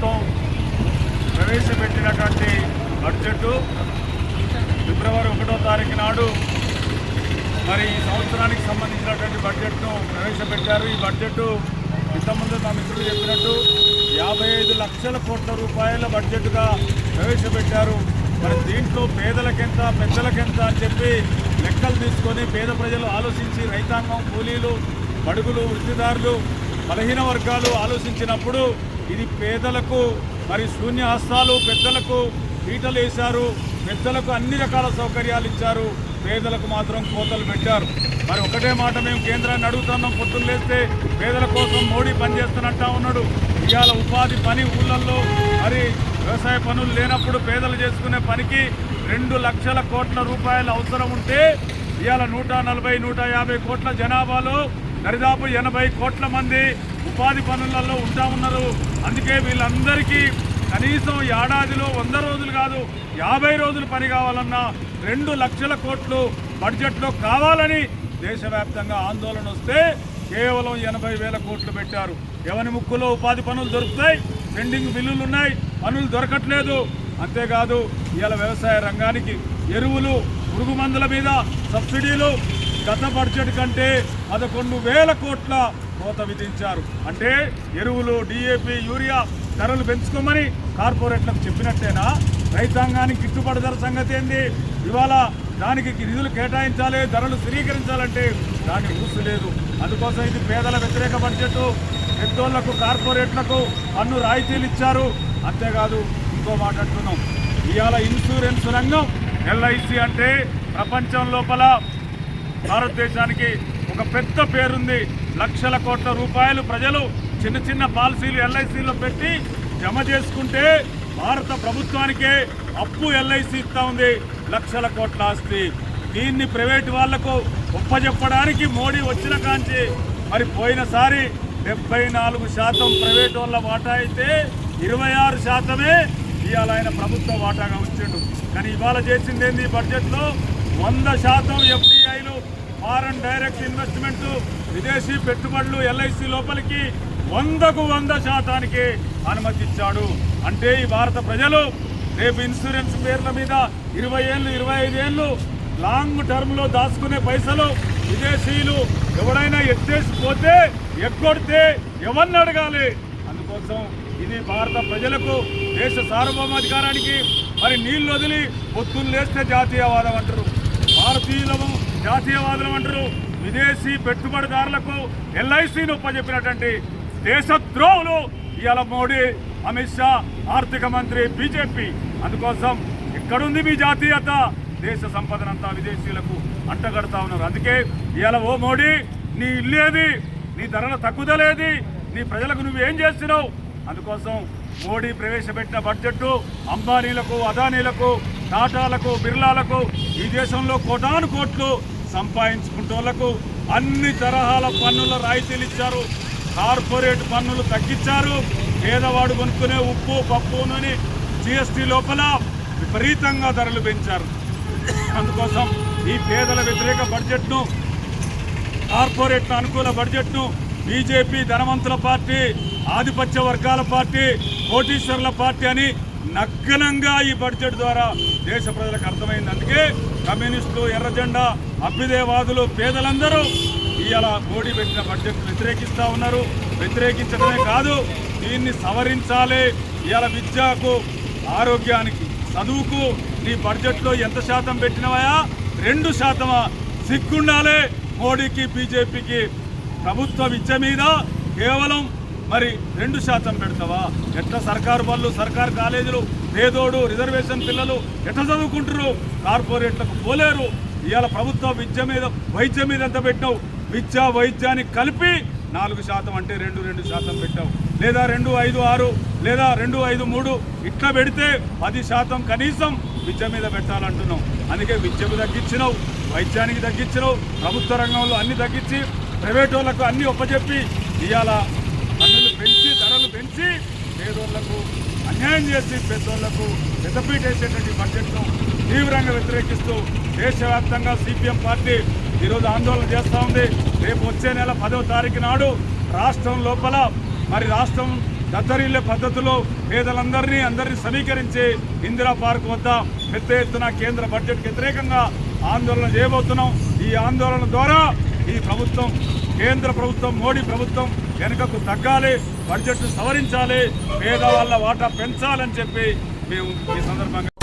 ప్రభుత్వం ప్రవేశపెట్టినటువంటి బడ్జెట్ ఫిబ్రవరి ఒకటో తారీఖు నాడు మరి ఈ సంవత్సరానికి సంబంధించినటువంటి బడ్జెట్ను ప్రవేశపెట్టారు. ఈ బడ్జెట్ ఇంతకుముందు మా మిత్రులు చెప్పినట్టు యాభై ఐదు లక్షల కోట్ల రూపాయల బడ్జెట్గా ప్రవేశపెట్టారు. మరి దీంట్లో పేదలకెంత పెద్దలకెంత అని చెప్పి లెక్కలు తీసుకొని పేద ప్రజలు ఆలోచించి రైతాంగం కూలీలు బడుగులు వృత్తిదారులు బలహీన వర్గాలు ఆలోచించినప్పుడు ఇది పేదలకు మరి శూన్య హస్తాలు పెద్దలకు పీటలు వేశారు. పెద్దలకు అన్ని రకాల సౌకర్యాలు ఇచ్చారు. పేదలకు మాత్రం కోతలు పెట్టారు. మరి ఒకటే మాట మేము కేంద్రాన్ని అడుగుతున్నాం. పొద్దున్న లేస్తే పేదల కోసం మోడీ పనిచేస్తున్నట్టా ఉన్నాడు. ఇవాళ ఉపాధి పని ఊళ్ళల్లో మరి వ్యవసాయ పనులు లేనప్పుడు పేదలు చేసుకునే పనికి రెండు లక్షల కోట్ల రూపాయలు అవసరం ఉంటే ఇవాళ నూట నలభై నూట యాభై కోట్ల జనాభాలో దరిదాపు ఎనభై కోట్ల మంది ఉపాధి పనులలో ఉంటా ఉన్నారు. అందుకే వీళ్ళందరికీ కనీసం ఏడాదిలో వంద రోజులు కాదు యాభై రోజులు పని కావాలన్నా రెండు లక్షల కోట్లు బడ్జెట్లో కావాలని దేశవ్యాప్తంగా ఆందోళన వస్తే కేవలం ఎనభై వేల కోట్లు పెట్టారు. ఎవరి ముక్కులో ఉపాధి పనులు దొరుకుతాయి? పెండింగ్ బిల్లులు ఉన్నాయి పనులు దొరకట్లేదు. అంతేకాదు ఇవాళ వ్యవసాయ రంగానికి ఎరువులు పురుగు మందుల మీద సబ్సిడీలు గత బడ్జెట్ కంటే పదకొండు వేల కోట్ల కోత విధించారు. అంటే ఎరువులు డిఏపి యూరియా ధరలు పెంచుకోమని కార్పొరేట్లకు చెప్పినట్టేనా? రైతాంగానికి గిట్టుబాటు ధర సంగతి ఏంది? ఇవాళ దానికి నిధులు కేటాయించాలి ధరలు స్థిరీకరించాలంటే దానికి ఊసు లేదు. అందుకోసం ఇది పేదల వ్యతిరేక బడ్జెట్ పెద్దోళ్ళకు కార్పొరేట్లకు పన్ను రాయితీలు ఇచ్చారు. అంతేకాదు ఇంకో మాట అంటున్నాం. ఇవాళ ఇన్సూరెన్స్ రంగం ఎల్ఐసి అంటే ప్రపంచం లోపల భారతదేశానికి ఒక పెద్ద పేరుంది. లక్షల కోట్ల రూపాయలు ప్రజలు చిన్న చిన్న పాలసీలు ఎల్ఐసీలో పెట్టి జమ చేసుకుంటే భారత ప్రభుత్వానికే అప్పు ఎల్ఐసి ఇస్తా ఉంది. లక్షల కోట్ల ఆస్తి. దీన్ని ప్రైవేట్ వాళ్ళకు ఒప్పజెప్పడానికి మోడీ వచ్చిన కాంచి. మరి పోయినసారి డెబ్బై నాలుగు శాతం ప్రైవేట్ వాళ్ళ వాటా అయితే ఇరవై ఆరు శాతమే ఇవాళ ఆయన ప్రభుత్వ వాటాగా ఉంచిండు. కానీ ఇవాళ చేసింది ఏంది బడ్జెట్లో? వంద శాతం ఎఫ్డిఐలు ఫారెన్ డైరెక్ట్ ఇన్వెస్ట్మెంట్ విదేశీ పెట్టుబడులు ఎల్ఐసి లోపలికి వందకు వంద శాతానికి అనుమతి ఇచ్చాడు అంటే ఈ భారత ప్రజలు రేపు ఇన్సూరెన్స్ పేర్ల మీద ఇరవై ఏళ్ళు ఇరవై ఐదేళ్ళు లాంగ్ టర్మ్లో దాచుకునే పైసలు విదేశీయులు ఎవరైనా ఎత్తేసిపోతే ఎక్కొడితే ఎవరిని అడగాలి? అందుకోసం ఇది భారత ప్రజలకు దేశ సార్వభౌమాధికారానికి మరి నీళ్ళు వదిలి పొత్తులు లేస్తే జాతీయవాదం అంటారు. భారతీయులము జాతీయవాదులం అంటారు. విదేశీ పెట్టుబడిదారులకు ఎల్ఐసిని ఒప్పజెప్పినటువంటి దేశద్రోహులు ఇవాళ మోడీ అమిత్ షా ఆర్థిక మంత్రి బీజేపీ. అందుకోసం ఎక్కడుంది మీ జాతీయత. దేశ సంపదనంతా విదేశీయులకు అంటగడతా ఉన్నారు. అందుకే ఇవాళ ఓ మోడీ నీ ఇల్లేది నీ ధరల తగ్గుదలేది నీ ప్రజలకు నువ్వేం చేస్తున్నావు? అందుకోసం మోడీ ప్రవేశపెట్టిన బడ్జెట్ అంబానీలకు అదానీలకు టాటాలకు బిర్లాలకు ఈ దేశంలో కోటాను కోట్లు సంపాదించుకుంటోళ్ళకు అన్ని తరహాల పన్నుల రాయితీలు ఇచ్చారు. కార్పొరేట్ పన్నులు తగ్గించారు. పేదవాడు కొనుక్కునే ఉప్పు పప్పు నూనె జిఎస్టీ లోపల విపరీతంగా ధరలు పెంచారు. అందుకోసం ఈ పేదల వ్యతిరేక బడ్జెట్ను కార్పొరేట్ల అనుకూల బడ్జెట్ను బీజేపీ ధనవంతుల పార్టీ ఆధిపత్య వర్గాల పార్టీ కోటీశ్వర్ల పార్టీ అని నగ్నంగా ఈ బడ్జెట్ ద్వారా దేశ ప్రజలకు అర్థమైంది. అందుకే కమ్యూనిస్టులు ఎర్రజెండా అభ్యుదయవాదులు పేదలందరూ ఇలా మోడీ పెట్టిన బడ్జెట్ వ్యతిరేకిస్తూ ఉన్నారు. వ్యతిరేకించడమే కాదు దీన్ని సవరించాలి. ఇవాళ విద్యకు ఆరోగ్యానికి చదువుకు నీ బడ్జెట్లో ఎంత శాతం పెట్టినవయా రెండు శాతమా? సిగ్గుండాలి మోడీకి బీజేపీకి. ప్రభుత్వ విద్య మీద కేవలం మరి రెండు శాతం పెడతావా? ఎట్లా సర్కారు వాళ్ళు సర్కారు కాలేజీలు పేదోడు రిజర్వేషన్ పిల్లలు ఎట్లా చదువుకుంటారు కార్పొరేట్లకు పోలేరు. ఇవాళ ప్రభుత్వ విద్య మీద వైద్యం మీద ఎంత పెట్టావు విద్య వైద్యాన్ని కలిపి నాలుగు శాతం అంటే రెండు రెండు శాతం పెట్టావు. లేదా రెండు ఐదు ఆరు లేదా రెండు ఐదు మూడు ఇట్లా పెడితే పది శాతం కనీసం విద్య మీద పెట్టాలంటున్నావు. అందుకే విద్యకు తగ్గించినావు వైద్యానికి తగ్గించినావు ప్రభుత్వ రంగంలో అన్ని తగ్గించి ప్రైవేట్ వాళ్ళకు అన్ని ఒప్పచెప్పి ఇవాళ ధరలు పేదోళ్ళకు అన్యాయం చేసి పెద్దోళ్ళకు పెద్దపీట వేసేటువంటి బడ్జెట్ను తీవ్రంగా వ్యతిరేకిస్తూ దేశవ్యాప్తంగా సిపిఎం పార్టీ ఈరోజు ఆందోళన చేస్తూ ఉంది. రేపు వచ్చే నెల పదవ తారీఖు నాడు రాష్ట్రం లోపల మరి రాష్ట్రం దద్దరిల్లే పద్ధతిలో పేదలందరినీ అందరినీ సమీకరించి ఇందిరా పార్క్ వద్ద పెద్ద ఎత్తున కేంద్ర బడ్జెట్ వ్యతిరేకంగా ఆందోళన చేయబోతున్నాం. ఈ ఆందోళన ద్వారా ఈ ప్రభుత్వం కేంద్ర ప్రభుత్వం మోడీ ప్రభుత్వం వెనుకకు తగ్గాలి బడ్జెట్ సవరించాలి పేదవాళ్ళ వాటా పెంచాలని చెప్పి మేము ఈ సందర్భంగా